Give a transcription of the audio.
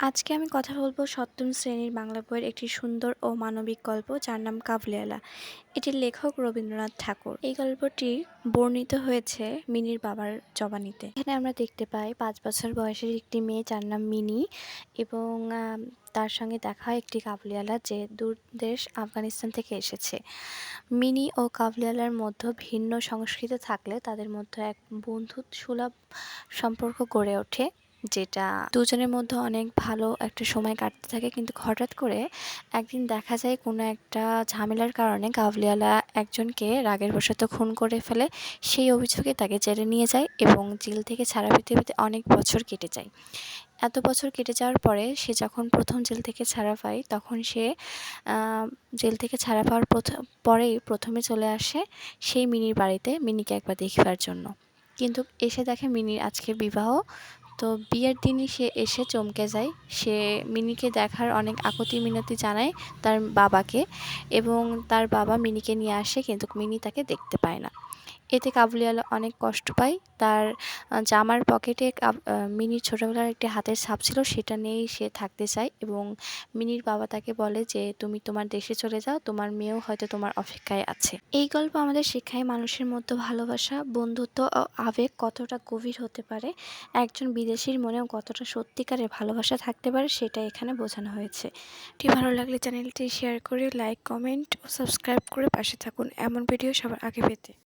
আজকে আমি কথা বলব সপ্তম শ্রেণির বাংলা বইয়ের একটি সুন্দর ও মানবিক গল্প যার নাম কাবুলিওয়ালা। এটির লেখক রবীন্দ্রনাথ ঠাকুর। এই গল্পটি বর্ণিত হয়েছে মিনির বাবার জবানিতে। এখানে আমরা দেখতে পাই পাঁচ বছর বয়সের একটি মেয়ে যার নাম মিনি এবং তার সঙ্গে দেখা হয় একটি কাবুলিওয়ালা যে দূর দেশ আফগানিস্তান থেকে এসেছে। মিনি ও কাবুলিওয়ালার মধ্যে ভিন্ন সংস্কৃতি থাকলে তাদের মধ্যে এক বন্ধু সুলভ সম্পর্ক গড়ে ওঠে। যেটা দুজনের মধ্যে অনেক ভালো একটা সময় কাটতে থাকে, কিন্তু হঠাৎ করে একদিন দেখা যায় কোনো একটা ঝামেলার কারণে কাবুলিওয়ালা একজনকে রাগের বশত খুন করে ফেলে। সেই অভিযোগে তাকে জেলে নিয়ে যায় এবং জেল থেকে ছাড়া পেতে অনেক বছর কেটে যায়। এত বছর কেটে যাওয়ার পরে সে যখন প্রথম জেল থেকে ছাড়া পায়, তখন সে জেল থেকে ছাড়া পাওয়ার প্রথম পরেই প্রথমে চলে আসে সেই মিনির বাড়িতে মিনিকে একবার দেখবার জন্য। কিন্তু এসে দেখে মিনির আজকে বিবাহ তো বিয়ের দিনই সে এসে চমকে যায়। সে মিনিকে দেখার অনেক আকুতি মিনতি জানায় তার বাবাকে এবং তার বাবা মিনিকে নিয়ে আসে কিন্তু মিনি তাকে দেখতে পায় না। এতে কাবুলিওয়ালা অনেক কষ্ট পায়। তার জামার পকেটে মিনির ছোটোবেলার একটি হাতের ছাপ ছিল সেটা নিয়েই সে থাকতে চায় এবং মিনির বাবা তাকে বলে যে, তুমি তোমার দেশে চলে যাও, তোমার মেয়েও হয়তো তোমার অপেক্ষায় আছে। এই গল্প আমাদের শিক্ষায় মানুষের মধ্যে ভালোবাসা, বন্ধুত্ব ও আবেগ কতটা গভীর হতে পারে। একজন বিদেশির মনেও কতটা সত্যিকারের ভালোবাসা থাকতে পারে সেটা এখানে বোঝানো হয়েছে। এটি ভালো লাগলে চ্যানেলটি শেয়ার করে, লাইক, কমেন্ট ও সাবস্ক্রাইব করে পাশে থাকুন। এমন ভিডিও সবার আগে পেতে।